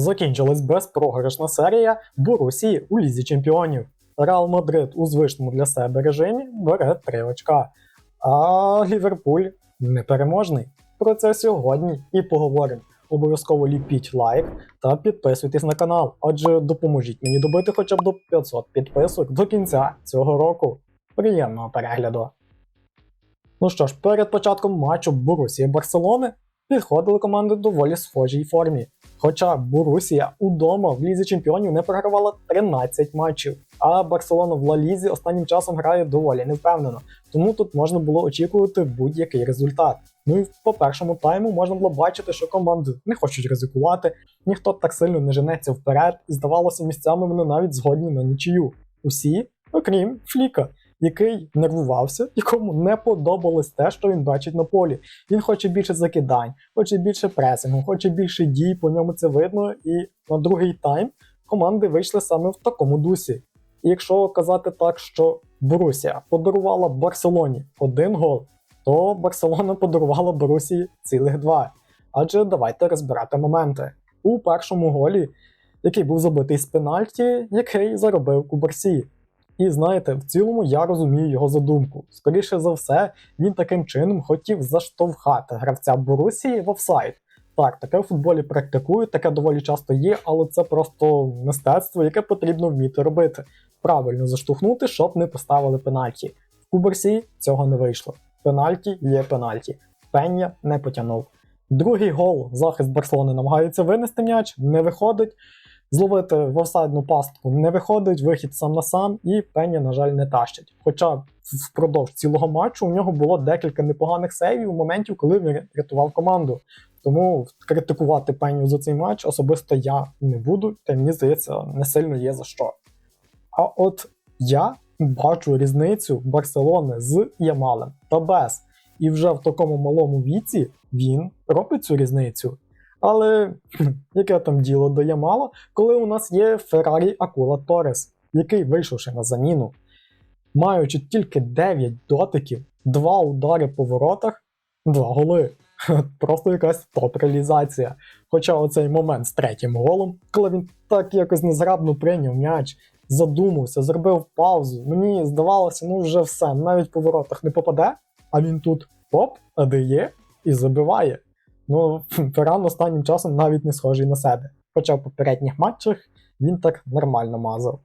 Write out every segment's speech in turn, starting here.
Закінчилась безпрограшна серія Борусії у Лізі Чемпіонів. Реал Мадрид у звичному для себе режимі бере 3 очка, а Ліверпуль непереможний. Про це сьогодні і поговоримо. Обов'язково ліпіть лайк та підписуйтесь на канал, адже допоможіть мені добити хоча б до 500 підписок до кінця цього року. Приємного перегляду! Ну що ж, перед початком матчу Борусія Барселони підходили команди доволі схожій формі. Хоча Борусія удома в Лізі Чемпіонів не програвала 13 матчів, а Барселона в Ла Лізі останнім часом грає доволі невпевнено, тому тут можна було очікувати будь-який результат. Ну і по першому тайму можна було бачити, що команди не хочуть ризикувати, ніхто так сильно не женеться вперед, і здавалося, місцями вони навіть згодні на нічию. Усі, окрім Фліка, який нервувався, якому не подобалось те, що він бачить на полі. Він хоче більше закидань, хоче більше пресингу, хоче більше дій, по ньому це видно. І на другий тайм команди вийшли саме в такому дусі. І якщо казати так, що Борусія подарувала Барселоні один гол, то Барселона подарувала Борусії цілих два. Адже давайте розбирати моменти. У першому голі, який був забитий з пенальті, який заробив Кубарсі. І знаєте, в цілому я розумію його задумку. Скоріше за все, він таким чином хотів заштовхати гравця Борусії в офсайд. Так, таке в футболі практикують, таке доволі часто є, але це просто мистецтво, яке потрібно вміти робити. Правильно заштовхнути, щоб не поставили пенальті. В Куберсі цього не вийшло. Пенальті є пенальті. Пеня не потягнув. Другий гол захист Барселони намагається винести м'яч, не виходить. Зловити в офсайдну пастку не виходить, вихід сам на сам, і Пеня, на жаль, не тащить. Хоча впродовж цілого матчу у нього було декілька непоганих сейвів у моментів, коли він рятував команду. Тому критикувати Пеню за цей матч особисто я не буду, та мені здається, не сильно є за що. А от я бачу різницю Барселони з Ямалем та без. І вже в такому малому віці він робить цю різницю. Але яке там діло до Ямала, коли у нас є Феррарі Акула Торес, який, вийшовши на заміну, маючи тільки 9 дотиків, 2 удари по воротах, 2 голи. Просто якась топ-реалізація. Хоча оцей момент з третім голом, коли він так якось незграбно прийняв м'яч, задумався, зробив паузу, мені здавалося, ну вже все, навіть по воротах не попаде, а він тут оп, адає і забиває. Ну, Ферран останнім часом навіть не схожий на себе. Хоча в попередніх матчах він так нормально мазав.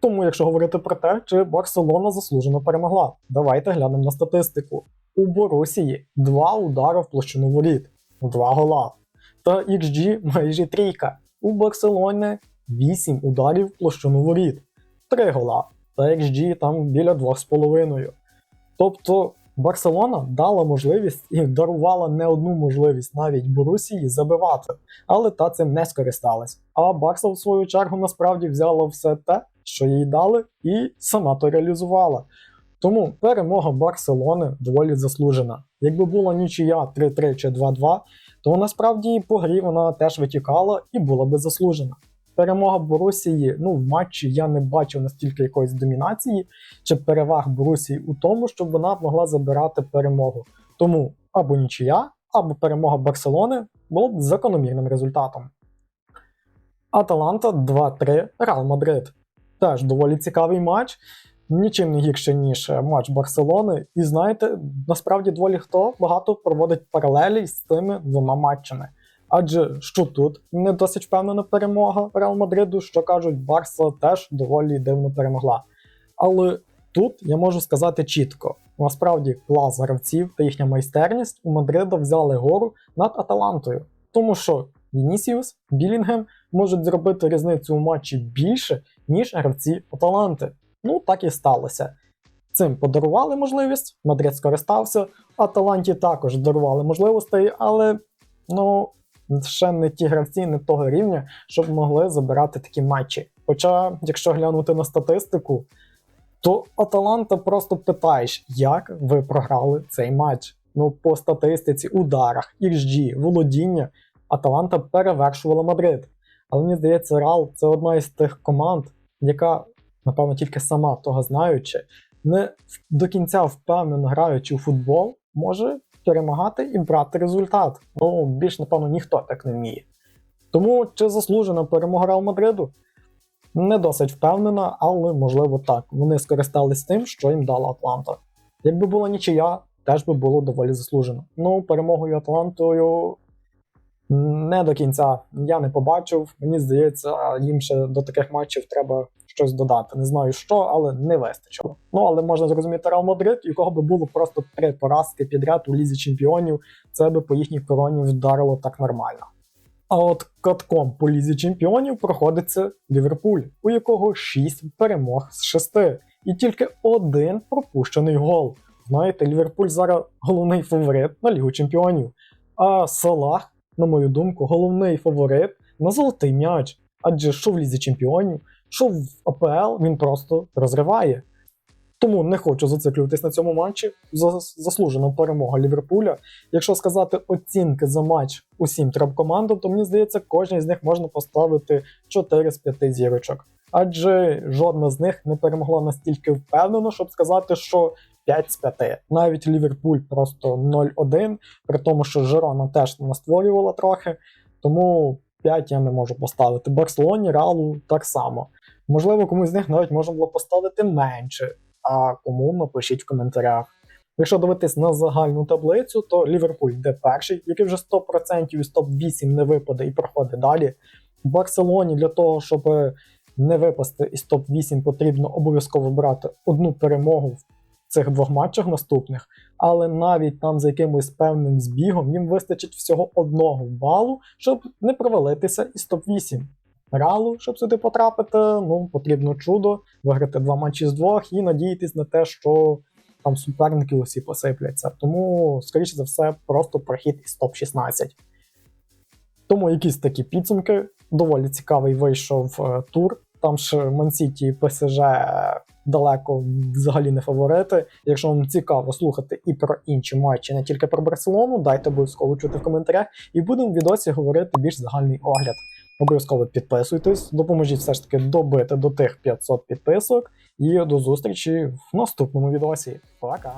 Тому, якщо говорити про те, чи Барселона заслужено перемогла, давайте глянемо на статистику. У Борусії 2 удари в площину воріт, 2 гола. Та XG майже трійка. У Барселоні 8 ударів в площину воріт, 3 гола. Та XG там біля 2,5. Тобто Барселона дала можливість і дарувала не одну можливість навіть Борусії забивати, але та цим не скористалась. А Барса, в свою чергу, насправді взяла все те, що їй дали, і сама то реалізувала. Тому перемога Барселони доволі заслужена. Якби була нічия 3-3 чи 2-2, то насправді по грі вона теж витікала і була би заслужена. Перемога Борусії, ну в матчі я не бачив настільки якоїсь домінації чи переваг Борусії у тому, щоб вона могла забирати перемогу. Тому або нічия, або перемога Барселони було б закономірним результатом. Аталанта 2-3 Реал Мадрид. Теж доволі цікавий матч. Нічим не гірше, ніж матч Барселони. І знаєте, насправді доволі хто багато проводить паралелі з цими двома матчами. Адже що тут не досить впевнена перемога Реал Мадриду, що кажуть, Барса теж доволі дивно перемогла. Але тут я можу сказати чітко: насправді клас гравців та їхня майстерність у Мадрида взяли гору над Аталантою, тому що Вінісіус, Білінгем можуть зробити різницю у матчі більше, ніж гравці Аталанти. Ну так і сталося. Цим подарували можливість, Мадрид скористався, Аталанті також дарували можливостей, але ну ще не ті гравці, не того рівня, щоб могли забирати такі матчі. Хоча, якщо глянути на статистику, то Аталанта просто питаєш, як ви програли цей матч. Ну, по статистиці, ударах, XG, володіння, Аталанта перевершувала Мадрид. Але мені здається, Реал це одна із тих команд, яка, напевно, тільки сама того знаючи, не до кінця впевнено граючи у футбол, може перемагати і брати результат. Ну, більш, напевно, ніхто так не вміє. Тому чи заслужена перемога Реал Мадриду? Не досить впевнена, але можливо так. Вони скористались тим, що їм дала Атланта. Якби була нічия, теж би було доволі заслужено. Ну, перемогою Атлантою не до кінця я не побачив. Мені здається, їм ще до таких матчів треба щось додати. Не знаю що, але не вистачило. Ну але можна зрозуміти Реал Мадрид, у кого би було просто три поразки підряд у лізі чемпіонів, це би по їхній короні вдарило так нормально. А от катком по лізі чемпіонів проходиться Ліверпуль, у якого 6 перемог з 6, і тільки один пропущений гол. Знаєте, Ліверпуль зараз головний фаворит на Лігу Чемпіонів. А Салах, на мою думку, головний фаворит на золотий м'яч. Адже що в Лізі Чемпіонів, що в АПЛ він просто розриває. Тому не хочу зациклюватись на цьому матчі. Заслужена перемога Ліверпуля. Якщо сказати оцінки за матч усім трьом командам, то мені здається, кожній з них можна поставити 4 з 5 зірочок. Адже жодна з них не перемогла настільки впевнено, щоб сказати, що 5 з 5. Навіть Ліверпуль просто 0-1, при тому, що Жирона теж настворювала трохи. Тому 5 я не можу поставити. Барселоні, Реалу так само. Можливо, комусь з них навіть можна було поставити менше. А кому напишіть в коментарях. Якщо дивитись на загальну таблицю, то Ліверпуль йде перший, який вже 100% із топ-8 не випаде і проходить далі. Барселоні для того, щоб не випасти із топ-8, потрібно обов'язково брати одну перемогу в цих двох матчах наступних. Але навіть там за якимось певним збігом їм вистачить всього одного балу, щоб не провалитися із топ-8. Реалу, щоб сюди потрапити, ну потрібно чудо, виграти два матчі з двох і надіятись на те, що там суперники усі посипляться. Тому, скоріше за все, просто прохід із топ-16. Тому якісь такі підсумки. Доволі цікавий вийшов е, тур. Там ж Мансіті і ПСЖ далеко взагалі не фаворити. Якщо вам цікаво слухати і про інші матчі, не тільки про Барселону, дайте обов'язково чути в коментарях, і будемо в відосі говорити більш загальний огляд. Обов'язково підписуйтесь, допоможіть все ж таки добити до тих 500 підписок. І до зустрічі в наступному відосі. Пока!